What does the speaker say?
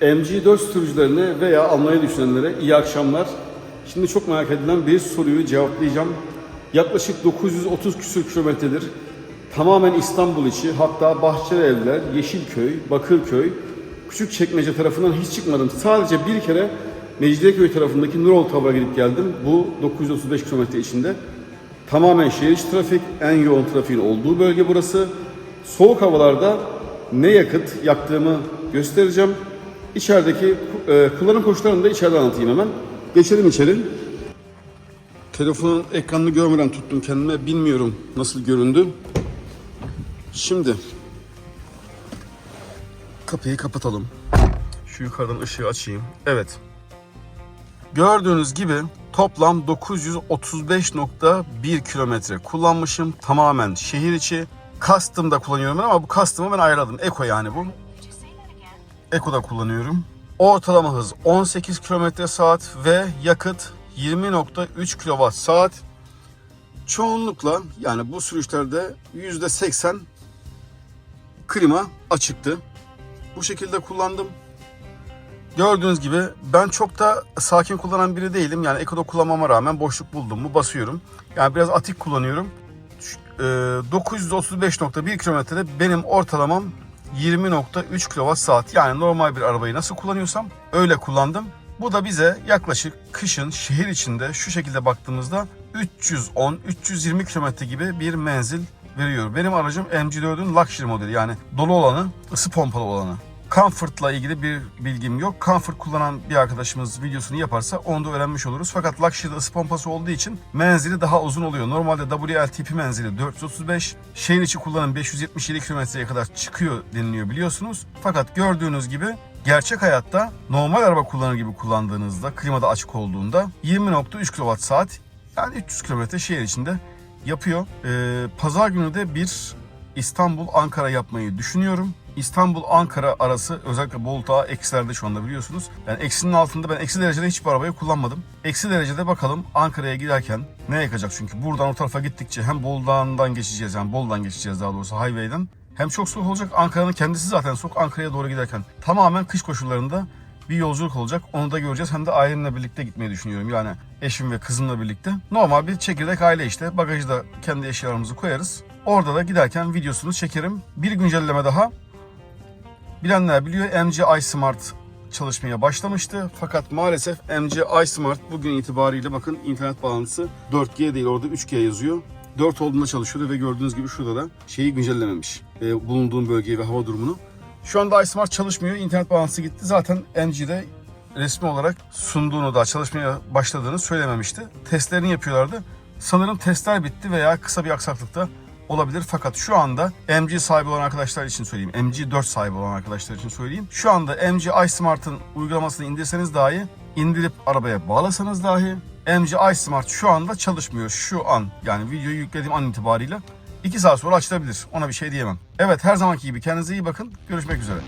MG4 sürücülerine veya almayı düşünenlere iyi akşamlar. Şimdi çok merak edilen bir soruyu cevaplayacağım. Yaklaşık 930 küsür kilometredir. Tamamen İstanbul içi hatta Bahçeli Evler, Yeşilköy, Bakırköy, Küçükçekmece tarafından hiç çıkmadım. Sadece bir kere Mecidiyeköy tarafındaki Nurol Tav'a gidip geldim. Bu 935 kilometre içinde. Tamamen şehir içi trafik, en yoğun trafiğin olduğu bölge burası. Soğuk havalarda ne yakıt yaktığımı göstereceğim. İçerideki e, kullanım koşullarını da içeride anlatayım hemen. Geçelim içeri. Telefonun ekranını görmeden tuttum kendime. Bilmiyorum nasıl göründü. Şimdi kapıyı kapatalım. Şu yukarıdan ışığı açayım. Evet. Gördüğünüz gibi toplam 935.1 kilometre kullanmışım. Tamamen şehir içi. Custom'da kullanıyorum ben ama bu Custom'ı ben ayarladım. Eco yani bu. Eco'da kullanıyorum. Ortalama hız 18 kilometre saat ve yakıt 20.3 kilowatt saat. Çoğunlukla yani bu sürüşlerde %80 klima açıktı. Bu şekilde kullandım. Gördüğünüz gibi ben çok da sakin kullanan biri değilim. Yani Eco'da kullanmama rağmen boşluk buldum mu basıyorum. Yani biraz atik kullanıyorum. Şu, e, 935.1 kilometrede benim ortalamam 20.3 kWh. Yani normal bir arabayı nasıl kullanıyorsam öyle kullandım. Bu da bize yaklaşık kışın şehir içinde şu şekilde baktığımızda 310-320 kilometre gibi bir menzil veriyor. Benim aracım MG4'ün Luxury modeli yani dolu olanı, ısı pompalı olanı. Comfort'la ilgili bir bilgim yok. Comfort kullanan bir arkadaşımız videosunu yaparsa onu da öğrenmiş oluruz. Fakat Luxury'de ısı pompası olduğu için menzili daha uzun oluyor. Normalde WLTP menzili 435, şehir içi kullanım 577 kilometreye kadar çıkıyor deniliyor biliyorsunuz. Fakat gördüğünüz gibi gerçek hayatta normal araba kullanır gibi kullandığınızda, klimada açık olduğunda 20.3 kWh saat yani 300 kilometre şehir içinde yapıyor. Ee, Pazar günü de bir İstanbul-Ankara yapmayı düşünüyorum. İstanbul-Ankara arası özellikle Bolu eksilerde şu anda biliyorsunuz. Yani eksinin altında ben eksi derecede hiçbir arabayı kullanmadım. Eksi derecede bakalım Ankara'ya giderken ne yakacak çünkü buradan o tarafa gittikçe hem Bolu Dağı'ndan geçeceğiz yani Bolu'dan geçeceğiz daha doğrusu highway'den. Hem çok soğuk olacak Ankara'nın kendisi zaten soğuk Ankara'ya doğru giderken. Tamamen kış koşullarında bir yolculuk olacak. Onu da göreceğiz. Hem de ailemle birlikte gitmeyi düşünüyorum. Yani eşim ve kızımla birlikte. Normal bir çekirdek aile işte. Bagajı da kendi eşyalarımızı koyarız. Orada da giderken videosunu çekerim. Bir güncelleme daha. Bilenler biliyor MG iSmart çalışmaya başlamıştı. Fakat maalesef MG iSmart bugün itibariyle bakın internet bağlantısı 4G değil orada 3G yazıyor. 4 olduğunda çalışıyordu ve gördüğünüz gibi şurada da şeyi güncellememiş. E, bulunduğum bölgeyi ve hava durumunu. Şu anda iSmart çalışmıyor. İnternet bağlantısı gitti. Zaten MG'de resmi olarak sunduğunu da çalışmaya başladığını söylememişti. Testlerini yapıyorlardı. Sanırım testler bitti veya kısa bir aksaklıkta olabilir. Fakat şu anda MG sahibi olan arkadaşlar için söyleyeyim. MG4 sahibi olan arkadaşlar için söyleyeyim. Şu anda MG iSmart'ın uygulamasını indirseniz dahi indirip arabaya bağlasanız dahi MG iSmart şu anda çalışmıyor. Şu an yani videoyu yüklediğim an itibariyle 2 saat sonra açılabilir. Ona bir şey diyemem. Evet her zamanki gibi kendinize iyi bakın. Görüşmek üzere.